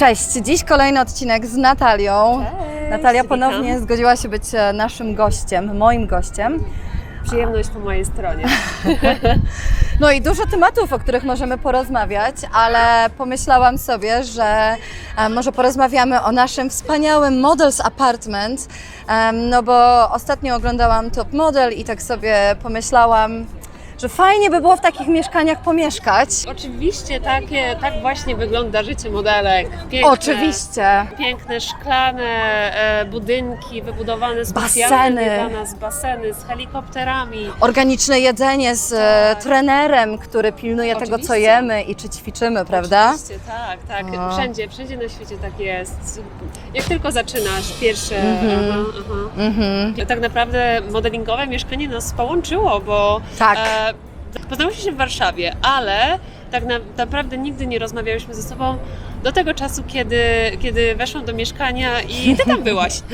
Cześć, dziś kolejny odcinek z Natalią. Cześć, Natalia witam. ponownie zgodziła się być e, naszym gościem, moim gościem. Przyjemność po mojej stronie. No i dużo tematów, o których możemy porozmawiać, ale pomyślałam sobie, że e, może porozmawiamy o naszym wspaniałym Models Apartment, no bo ostatnio oglądałam Top Model i tak sobie pomyślałam, że fajnie by było w takich mieszkaniach pomieszkać. Oczywiście takie, tak właśnie wygląda życie modelek. Piękne, Oczywiście. Piękne szklane e, budynki wybudowane specjalnie Baseny. dla nas, baseny z helikopterami. Organiczne jedzenie z e, Tak. trenerem, który pilnuje tego, co Oczywiście. jemy i czy ćwiczymy, prawda? Oczywiście, tak, tak. O. Wszędzie, wszędzie na świecie tak jest. Jak tylko zaczynasz pierwsze. Mhm. Aha, aha. Mhm. Tak naprawdę modelingowe mieszkanie nas połączyło, bo Tak. e, poznałyśmy się w Warszawie, ale tak na, naprawdę nigdy nie rozmawiałyśmy ze sobą do tego czasu, kiedy, kiedy weszłam do mieszkania i ty tam byłaś.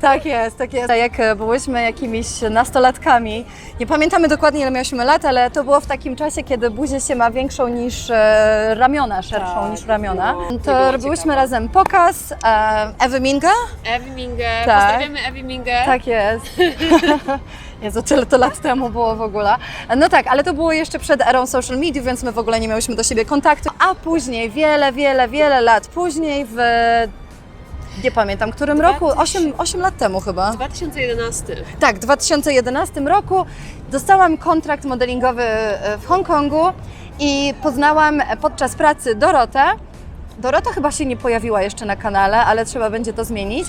Tak jest, tak jest. Jak byłyśmy jakimiś nastolatkami, nie pamiętamy dokładnie ile miałyśmy lat, ale to było w takim czasie, kiedy buzię się ma większą niż e, ramiona, szerszą Tak, niż ramiona. nie było- to robiłyśmy ciekawe. razem pokaz e, Ewy Minga. Ewi Mingę, Tak. pozdrawiamy Ewi Mingę. Tak jest. Jezu, tyle to lat temu było w ogóle. No tak, ale to było jeszcze przed erą social media, więc my w ogóle nie miałyśmy do siebie kontaktu. A później, wiele, wiele, wiele lat później, w nie pamiętam którym roku, 8, 8 lat temu chyba. 2011. Tak, w 2011 roku dostałam kontrakt modelingowy e, w Hongkongu i poznałam podczas pracy Dorotę. Dorota chyba się nie pojawiła jeszcze na kanale, ale trzeba będzie to zmienić.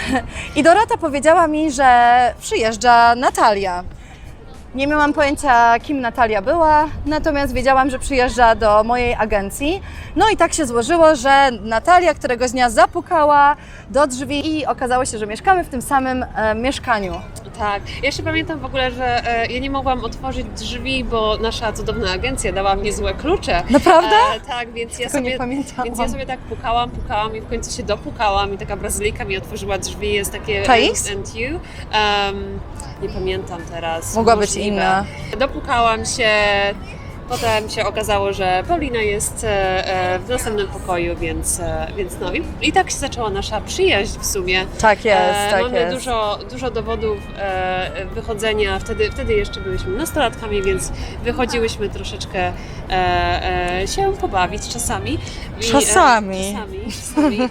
I Dorota powiedziała mi, że przyjeżdża Natalia. Nie miałam pojęcia, kim Natalia była, natomiast wiedziałam, że przyjeżdża do mojej agencji. No i tak się złożyło, że Natalia któregoś dnia zapukała do drzwi i okazało się, że mieszkamy w tym samym e, mieszkaniu. Tak. Ja jeszcze pamiętam w ogóle, że e, ja nie mogłam otworzyć drzwi, bo nasza cudowna agencja dała mi złe klucze. Naprawdę? E, tak, więc ja Tego nie sobie pamiętałam. Więc ja sobie tak pukałam, pukałam i w końcu się dopukałam i taka Brazylijka mi otworzyła drzwi, jest takie Cześć? and, you. Nie pamiętam teraz. Mogła być inna. Dopukałam się, potem się okazało, że Paulina jest e, e, w następnym pokoju, więc, e, więc no i, i tak się zaczęła nasza przyjaźń w sumie. Tak jest, E, tak Mamy jest. dużo, dużo dowodów e, wychodzenia. Wtedy, wtedy jeszcze byliśmy nastolatkami, więc wychodziłyśmy troszeczkę e, e, się pobawić czasami. I, Czasami. E, czasami, czasami. E,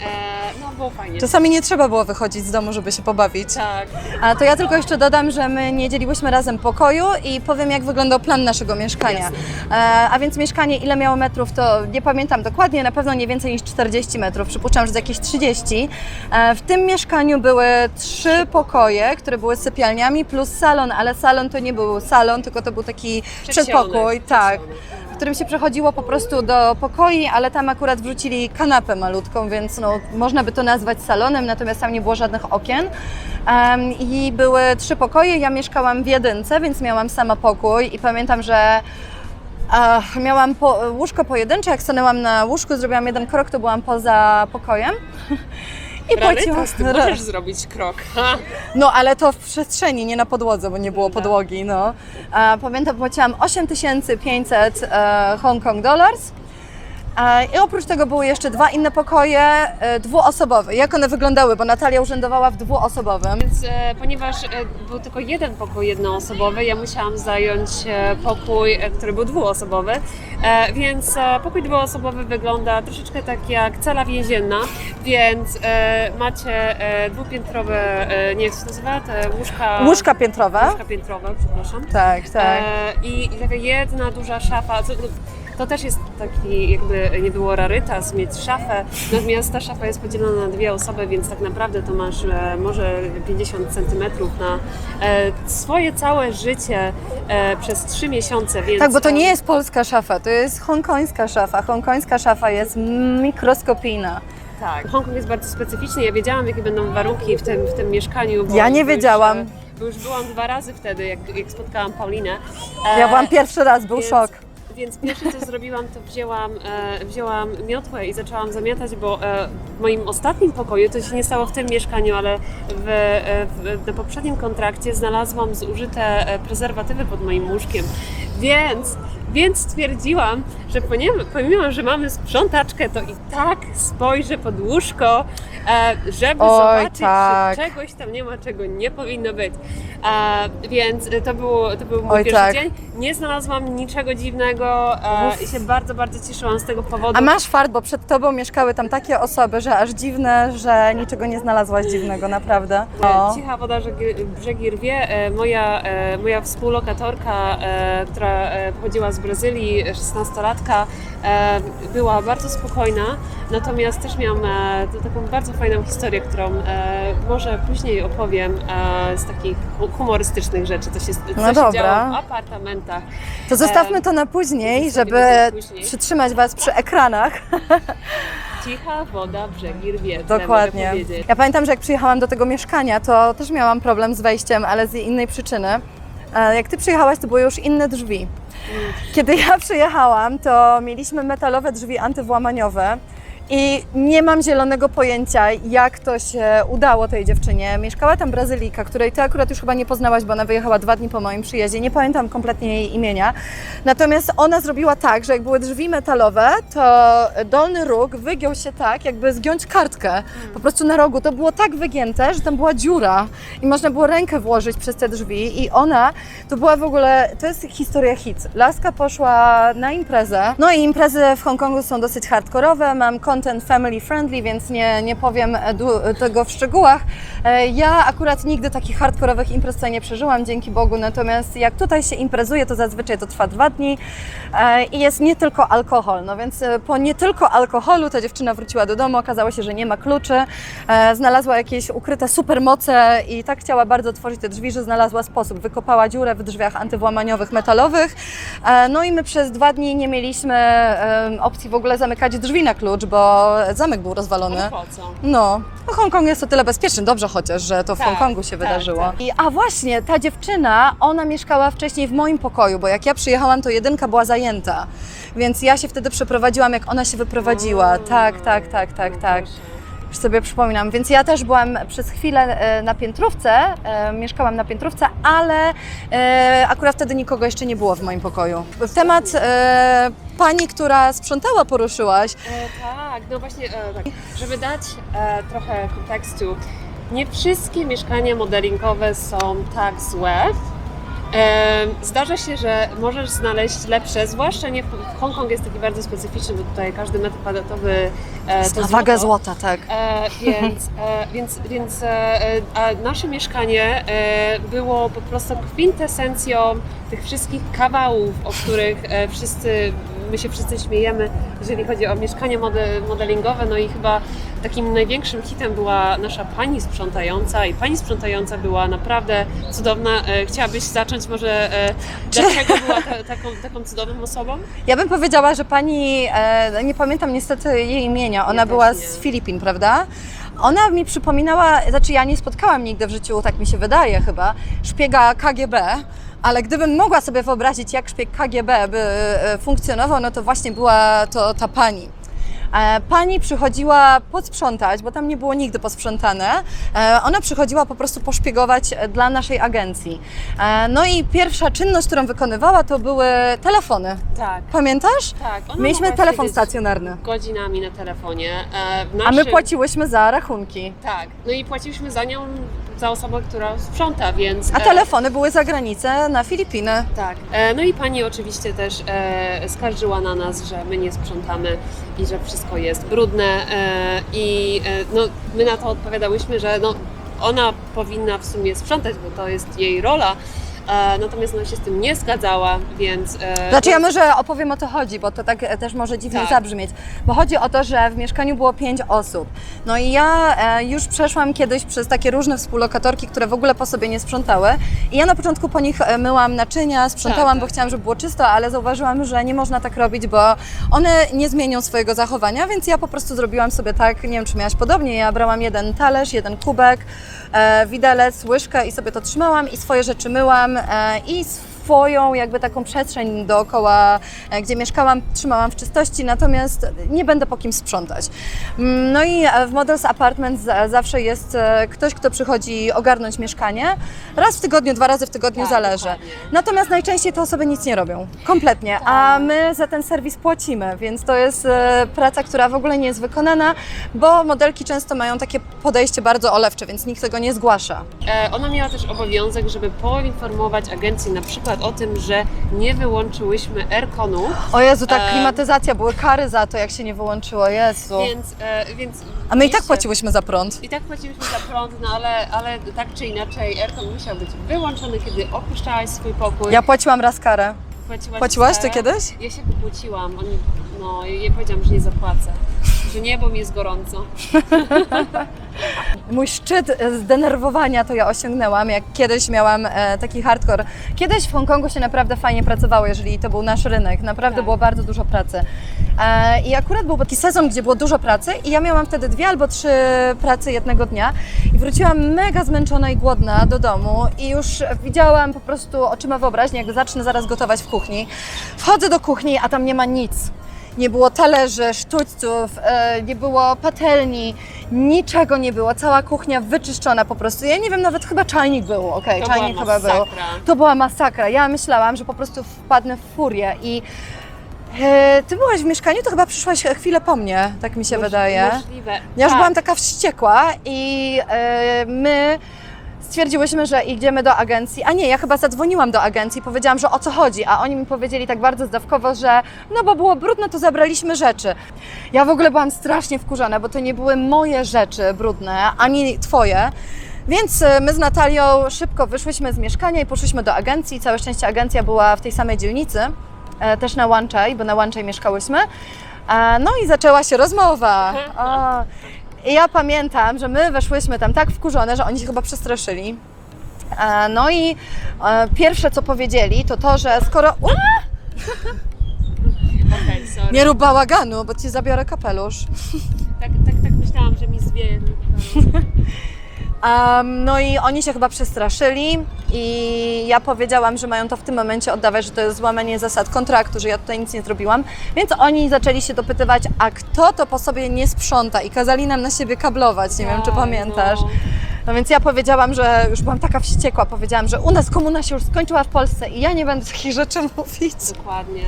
było fajnie. Czasami nie trzeba było wychodzić z domu, żeby się pobawić. Tak. A to ja tylko jeszcze dodam, że my nie dzieliłyśmy razem pokoju i powiem, jak wyglądał plan naszego mieszkania. E, a więc mieszkanie, ile miało metrów, to nie pamiętam dokładnie, na pewno nie więcej niż 40 metrów. Przypuszczam, że jakieś 30. E, w tym mieszkaniu były trzy pokoje, które były sypialniami, plus salon, ale salon to nie był salon, tylko to był taki przedpokój. Tak. Którym się przechodziło po prostu do pokoi, ale tam akurat wrzucili kanapę malutką, więc no, można by to nazwać salonem, natomiast tam nie było żadnych okien. Em, I były trzy pokoje, ja mieszkałam w jedynce, więc miałam sama pokój i pamiętam, że miałam po, łóżko pojedyncze, jak stanęłam na łóżku, zrobiłam jeden krok, to byłam poza pokojem. I Rarytas, ty płaciłam- możesz zrobić krok. Ha. no, ale to w przestrzeni, nie na podłodze, bo nie było Tak. podłogi, no. A, pamiętam, płaciłam 8500 e, Hong Kong dollars. E, I oprócz tego były jeszcze dwa inne pokoje e, dwuosobowe. Jak one wyglądały? Bo Natalia urzędowała w dwuosobowym. Więc e, ponieważ e, był tylko jeden pokój jednoosobowy, ja musiałam zająć e, pokój, e, który był dwuosobowy. E, więc e, pokój dwuosobowy wygląda troszeczkę tak jak cela więzienna, więc e, macie e, dwupiętrowe, e, nie jak to się nazywa, te łóżka... Łóżka piętrowe. Łóżka piętrowe, przepraszam. Tak, tak. E, I, I taka jedna duża szafa. To, to też jest taki, jakby nie było rarytas mieć szafę, natomiast ta szafa jest podzielona na dwie osoby, więc tak naprawdę to masz e, może 50 centymetrów na e, swoje całe życie e, przez trzy miesiące, więc... Tak, bo to nie jest polska szafa, to jest hongkońska szafa. Hongkońska szafa jest mikroskopijna. Tak. Hongkong jest bardzo specyficzny. Ja wiedziałam, jakie będą warunki w tym, w tym mieszkaniu. Bo Ja nie już, wiedziałam. e, Bo już byłam dwa razy wtedy, jak, jak spotkałam Paulinę. Ja E, byłam pierwszy raz, był szok. Więc pierwsze co zrobiłam, to wzięłam, e, wzięłam miotłę i zaczęłam zamiatać, bo e, w moim ostatnim pokoju, to się nie stało w tym mieszkaniu, ale w, e, w, na poprzednim kontrakcie znalazłam zużyte e, prezerwatywy pod moim łóżkiem. Więc, więc stwierdziłam, że pomimo, pomimo, że mamy sprzątaczkę, to i tak spojrzę pod łóżko, e, żeby Oj, zobaczyć, tak. czy czegoś tam nie ma, czego nie powinno być. E, więc to, było, to był mój Oj, pierwszy tak. dzień. Nie znalazłam niczego dziwnego e, i się bardzo, bardzo cieszyłam z tego powodu. A masz fart, bo przed tobą mieszkały tam takie osoby, że aż dziwne, że niczego nie znalazłaś dziwnego, naprawdę. No. Cicha woda Żegi- brzegi rwie. E, Moja, e, moja współlokatorka, e, która e, pochodziła z Brazylii, 16-latka, e, była bardzo spokojna, natomiast też miałam e, taką bardzo fajną historię, którą e, może później opowiem e, z takich hu- humorystycznych rzeczy, co się, co No się dobra. działo w apartamentach. To zostawmy to na później, żeby na później. przytrzymać Was przy ekranach. Cicha woda brzegi rwie. Dokładnie. Ja pamiętam, że jak przyjechałam do tego mieszkania, to też miałam problem z wejściem, ale z innej przyczyny. E, Jak ty przyjechałaś, to były już inne drzwi. Kiedy ja przyjechałam, to mieliśmy metalowe drzwi antywłamaniowe. I nie mam zielonego pojęcia, jak to się udało tej dziewczynie. Mieszkała tam Brazylijka, której ty akurat już chyba nie poznałaś, bo ona wyjechała dwa dni po moim przyjeździe. Nie pamiętam kompletnie jej imienia. Natomiast ona zrobiła tak, że jak były drzwi metalowe, to dolny róg wygiął się tak, jakby zgiąć kartkę. Po prostu na rogu. To było tak wygięte, że tam była dziura i można było rękę włożyć przez te drzwi. I ona, to była w ogóle, to jest historia hit. Laska poszła na imprezę. No i imprezy w Hongkongu są dosyć hardkorowe. Mam content family friendly, więc nie, nie powiem e, tego w szczegółach. E, Ja akurat nigdy takich hardkorowych imprez nie przeżyłam, dzięki Bogu. Natomiast jak tutaj się imprezuje, to zazwyczaj to trwa dwa dni e, i jest nie tylko alkohol. No więc po nie tylko alkoholu ta dziewczyna wróciła do domu, okazało się, że nie ma kluczy, znalazła jakieś ukryte supermoce i tak chciała bardzo otworzyć te drzwi, że znalazła sposób. Wykopała dziurę w drzwiach antywłamaniowych metalowych. No i my przez dwa dni nie mieliśmy opcji w ogóle zamykać drzwi na klucz, bo zamek był rozwalony. Ale po co? No, no Hongkong jest o tyle bezpieczny, dobrze chociaż, że to w Tak, Hongkongu się tak, wydarzyło. tak. I, a właśnie, ta dziewczyna, ona mieszkała wcześniej w moim pokoju, bo jak ja przyjechałam, to jedynka była zajęta. Więc ja się wtedy przeprowadziłam, jak ona się wyprowadziła. Tak, tak, tak, tak, tak. Już sobie przypominam. Więc ja też byłam przez chwilę e, na piętrówce, e, mieszkałam na piętrówce, ale e, akurat wtedy nikogo jeszcze nie było w moim pokoju. Temat pani, która sprzątała, poruszyłaś. Tak, no właśnie, tak. żeby dać trochę kontekstu, nie wszystkie mieszkania modelingowe są tak złe. Zdarza się, że możesz znaleźć lepsze, zwłaszcza nie w Hongkong jest taki bardzo specyficzny, bo tutaj każdy metr kwadratowy e, to Na wagę złota, tak. E, więc, e, więc, więc e, a nasze mieszkanie było po prostu kwintesencją tych wszystkich kawałów, o których wszyscy, my się wszyscy śmiejemy, jeżeli chodzi o mieszkanie mode, modelingowe. No i chyba takim największym hitem była nasza pani sprzątająca i pani sprzątająca była naprawdę cudowna. E, chciałabyś zacząć może, e, dlaczego była ta, taką, taką cudowną osobą? Ja bym powiedziała, że pani, e, nie pamiętam niestety jej imienia, ona Ja była z Filipin, prawda? Ona mi przypominała, znaczy ja nie spotkałam nigdy w życiu, tak mi się wydaje chyba, szpiega KGB, ale gdybym mogła sobie wyobrazić, jak szpieg KGB by e, funkcjonował, no to właśnie była to ta pani. E, Pani przychodziła posprzątać, bo tam nie było nigdy posprzątane. E, Ona przychodziła po prostu poszpiegować e, dla naszej agencji. E, No i pierwsza czynność, którą wykonywała, to były telefony. Tak. Pamiętasz? Tak, ona Mieliśmy telefon stacjonarny. Godzinami na telefonie. E, w A my naszym- płaciłyśmy za rachunki. Tak, no i płaciliśmy za nią, za osobę, która sprząta, więc... A e, telefony były za granicę na Filipiny. Tak, e, no i pani oczywiście też e, skarżyła na nas, że my nie sprzątamy i że wszystko jest brudne e, i e, no, my na to odpowiadałyśmy, że no, ona powinna w sumie sprzątać, bo to jest jej rola, e, natomiast ona się z tym nie zgadzała, więc... e, Znaczy ja może opowiem o co chodzi, bo to tak e, też może dziwnie Tak. zabrzmieć. Bo chodzi o to, że w mieszkaniu było pięć osób. No i ja e, już przeszłam kiedyś przez takie różne współlokatorki, które w ogóle po sobie nie sprzątały. I ja na początku po nich myłam naczynia, sprzątałam, Tak, bo tak. chciałam, żeby było czysto, ale zauważyłam, że nie można tak robić, bo one nie zmienią swojego zachowania, więc ja po prostu zrobiłam sobie tak, nie wiem czy miałaś podobnie, ja brałam jeden talerz, jeden kubek, e, widelec, łyżkę i sobie to trzymałam i swoje rzeczy myłam i sw- swoją jakby taką przestrzeń dookoła, e, gdzie mieszkałam, trzymałam w czystości, natomiast nie będę po kim sprzątać. Mm, No i e, w Models Apartments za- zawsze jest e, ktoś, kto przychodzi ogarnąć mieszkanie. Raz w tygodniu, dwa razy w tygodniu Tak, zależy. dokładnie. Natomiast najczęściej te osoby nic nie robią. Kompletnie. A Tak. my za ten serwis płacimy, więc to jest praca, która w ogóle nie jest wykonana, bo modelki często mają takie podejście bardzo olewcze, więc nikt tego nie zgłasza. E, Ona miała też obowiązek, żeby poinformować agencję na przykład o tym, że nie wyłączyłyśmy airconu, O Jezu, ta E. klimatyzacja, były kary za to, jak się nie wyłączyło. Jezu. więc, e, więc... A my i tak płaciłyśmy za prąd. I tak płaciliśmy za prąd, no ale, ale tak czy inaczej aircon musiał być wyłączony, kiedy opuszczałaś swój pokój. Ja płaciłam raz karę. Płaciłaś Płaciłaś ty karę. kiedyś? Ja się wypłaciłam. Oni, no, ja powiedziałam, że nie zapłacę. Że nie, bo mi jest gorąco. Mój szczyt zdenerwowania to ja osiągnęłam, jak kiedyś miałam e, taki hardcore. Kiedyś w Hongkongu się naprawdę fajnie pracowało, jeżeli to był nasz rynek. Naprawdę Tak. było bardzo dużo pracy. E, I akurat był taki sezon, gdzie było dużo pracy i ja miałam wtedy dwie albo trzy pracy jednego dnia i wróciłam mega zmęczona i głodna do domu i już widziałam po prostu oczyma wyobraźni, jak zacznę zaraz gotować w kuchni. Wchodzę do kuchni, a tam nie ma nic. Nie było talerzy, sztućców, e, nie było patelni, niczego nie było. Cała kuchnia wyczyszczona po prostu. Ja nie wiem, nawet chyba czajnik był, okej, To czajnik była chyba był. masakra. To była masakra. Ja myślałam, że po prostu wpadnę w furię i e, ty byłaś w mieszkaniu, to chyba przyszłaś chwilę po mnie, tak mi się Moż- wydaje. Możliwe. Ja już tak. byłam taka wściekła i e, my stwierdziłyśmy, że idziemy do agencji. A nie, ja chyba zadzwoniłam do agencji, powiedziałam, że o co chodzi, a oni mi powiedzieli tak bardzo zdawkowo, że no bo było brudno, to zabraliśmy rzeczy. Ja w ogóle byłam strasznie wkurzona, bo to nie były moje rzeczy brudne, ani twoje. Więc e, my z Natalią szybko wyszłyśmy z mieszkania i poszłyśmy do agencji. Całe szczęście agencja była w tej samej dzielnicy, e, też na Łanczaj, bo na Łanczaj mieszkałyśmy. E, No i zaczęła się rozmowa. O, i ja pamiętam, że my weszłyśmy tam tak wkurzone, że oni się chyba przestraszyli. E, No i e, pierwsze co powiedzieli to to, że skoro... Okej, sorry. nie rób bałaganu, bo ci zabiorę kapelusz. Tak, tak, tak myślałam, że mi zwieje. Um, no i oni się chyba przestraszyli i ja powiedziałam, że mają to w tym momencie oddawać, że to jest złamanie zasad kontraktu, że ja tutaj nic nie zrobiłam. Więc oni zaczęli się dopytywać, a kto to po sobie nie sprząta i kazali nam na siebie kablować, nie wiem czy pamiętasz. No. Więc ja powiedziałam, że już byłam taka wściekła, powiedziałam, że u nas komuna się już skończyła w Polsce i ja nie będę takich rzeczy mówić. Dokładnie.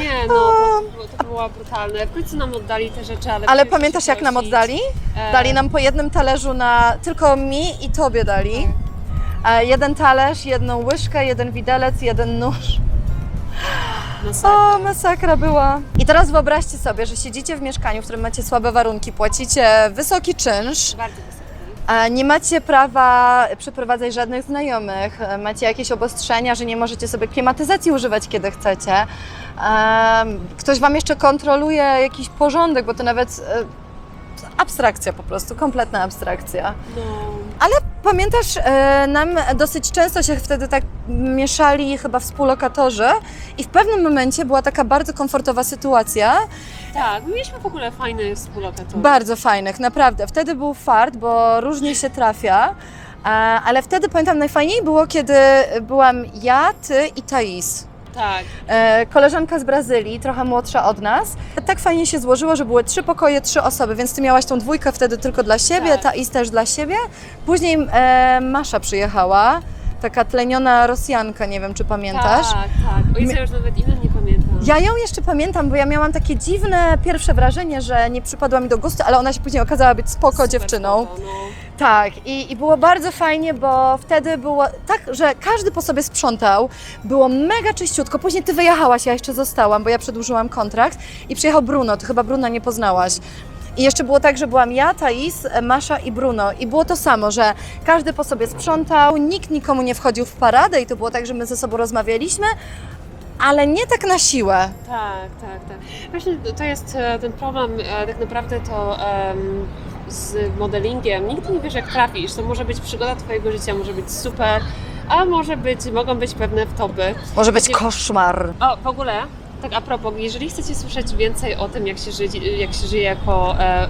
Nie, no, to, to było brutalne. W końcu nam oddali te rzeczy, ale... Ale pamiętasz jak nam oddali? E, Dali nam po jednym talerzu na, tylko mi i tobie dali. E, jeden talerz, jedną łyżkę, jeden widelec, jeden nóż. masakra. O, masakra była. I teraz wyobraźcie sobie, że siedzicie w mieszkaniu, w którym macie słabe warunki, płacicie wysoki czynsz, Bardzo wysoki. Nie macie prawa przeprowadzać żadnych znajomych, macie jakieś obostrzenia, że nie możecie sobie klimatyzacji używać, kiedy chcecie. Ktoś Wam jeszcze kontroluje jakiś porządek, bo to nawet e, abstrakcja po prostu, kompletna abstrakcja. No, Ale pamiętasz, e, nam dosyć często się wtedy tak mieszali chyba współlokatorzy i w pewnym momencie była taka bardzo komfortowa sytuacja, tak, mieliśmy w ogóle fajne współlokatorów. bardzo fajnych, naprawdę. Wtedy był fart, bo różnie się trafia, e, ale wtedy pamiętam najfajniej było, kiedy byłam ja, ty i Thais. Tak, E, koleżanka z Brazylii, trochę młodsza od nas. Tak fajnie się złożyło, że były trzy pokoje, trzy osoby, więc ty miałaś tą dwójkę wtedy tylko dla siebie, Tak. ta Is też dla siebie. Później e, Masza przyjechała, taka tleniona Rosjanka, nie wiem czy pamiętasz. tak, tak. O ja już nawet imion nie pamiętam. Ja ją jeszcze pamiętam, bo ja miałam takie dziwne pierwsze wrażenie, że nie przypadła mi do gustu, ale ona się później okazała być spoko Super dziewczyną. spoko, no. Tak, i, i było bardzo fajnie, bo wtedy było tak, że każdy po sobie sprzątał, było mega czyściutko. Później ty wyjechałaś, ja jeszcze zostałam, bo ja przedłużyłam kontrakt i przyjechał Bruno, ty chyba Bruna nie poznałaś. I jeszcze było tak, że byłam ja, Thais, Masza i Bruno. I było to samo, że każdy po sobie sprzątał, nikt nikomu nie wchodził w paradę i to było tak, że my ze sobą rozmawialiśmy, ale nie tak na siłę. Tak, tak, tak. Właśnie to jest e, ten problem, e, tak naprawdę to em, z modelingiem. Nigdy nie wiesz, jak trafisz. To może być przygoda Twojego życia, może być super, a może być, mogą być pewne wtopy. Może być koszmar. O, w ogóle, tak a propos, jeżeli chcecie słyszeć więcej o tym, jak się, żyje, jak się żyje jako e,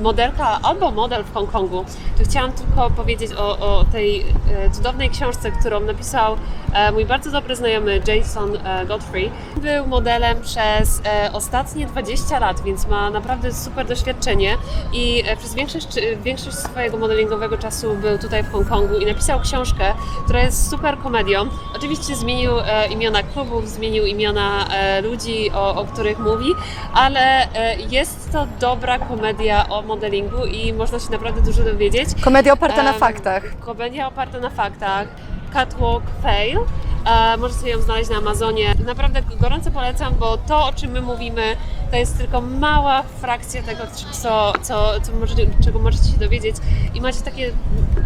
modelka albo model w Hongkongu, to chciałam tylko powiedzieć o, o tej e, cudownej książce, którą napisał e, mój bardzo dobry znajomy Jason e, Godfrey. Był modelem przez ostatnie 20 lat, więc ma naprawdę super doświadczenie i przez większość, większość swojego modelingowego czasu był tutaj w Hongkongu i napisał książkę, która jest super komedią. Oczywiście zmienił imiona klubów, zmienił imiona ludzi, o, o których mówi, ale jest to dobra komedia o modelingu i można się naprawdę dużo dowiedzieć. Komedia oparta na faktach. Komedia oparta na faktach. Catwalk Fail. E, możecie ją znaleźć na Amazonie. Naprawdę gorąco polecam, bo to, o czym my mówimy, to jest tylko mała frakcja tego, co, co, co możecie, czego możecie się dowiedzieć. I macie takie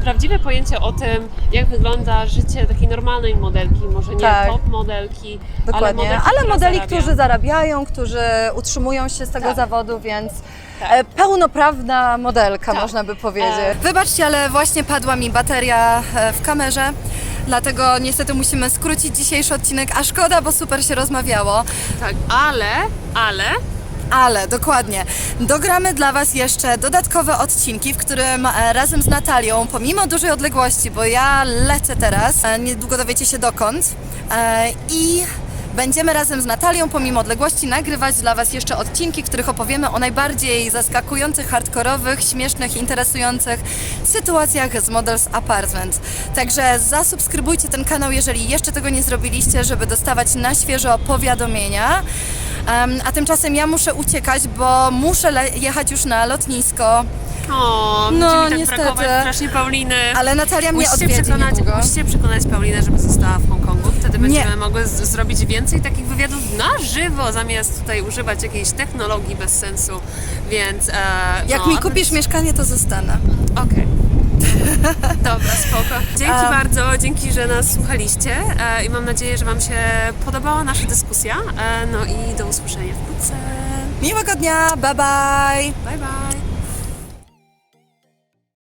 prawdziwe pojęcie o tym, jak wygląda życie takiej normalnej modelki, może nie Tak. top modelki, ale, Dokładnie. modelki, Ale, która modeli, zarabia. którzy zarabiają, którzy utrzymują się z tego Tak. zawodu, więc Tak. e, pełnoprawna modelka, Tak. można by powiedzieć. E, Wybaczcie, ale właśnie padła mi bateria e, w kamerze. Dlatego niestety musimy skrócić dzisiejszy odcinek, a szkoda, bo super się rozmawiało. Tak, ale, ale Ale dokładnie. Dogramy dla Was jeszcze dodatkowe odcinki, w którym e, razem z Natalią, pomimo dużej odległości, bo ja lecę teraz, e, niedługo dowiecie się dokąd, e, i będziemy razem z Natalią, pomimo odległości, nagrywać dla Was jeszcze odcinki, w których opowiemy o najbardziej zaskakujących, hardkorowych, śmiesznych, interesujących sytuacjach z Models Apartment. Także zasubskrybujcie ten kanał, jeżeli jeszcze tego nie zrobiliście, żeby dostawać na świeżo powiadomienia. A tymczasem ja muszę uciekać, bo muszę jechać już na lotnisko, o, No, będzie mi tak niestety. brakować strasznie Pauliny. ale Natalia mnie Musicie odwiedzi przekonać, niedługo. musicie przekonać Paulinę, żeby została w Hongkongu. Wtedy będziemy Nie. mogły zrobić więcej takich wywiadów na żywo, zamiast tutaj używać jakiejś technologii bez sensu. Więc. E, Jak no, mi kupisz mieszkanie, to zostanę. Okej. Dobra, spoko. Dzięki A- bardzo, dzięki, że nas słuchaliście e, i mam nadzieję, że Wam się podobała nasza dyskusja. E, no i do usłyszenia wkrótce. Miłego dnia, bye bye! Bye bye.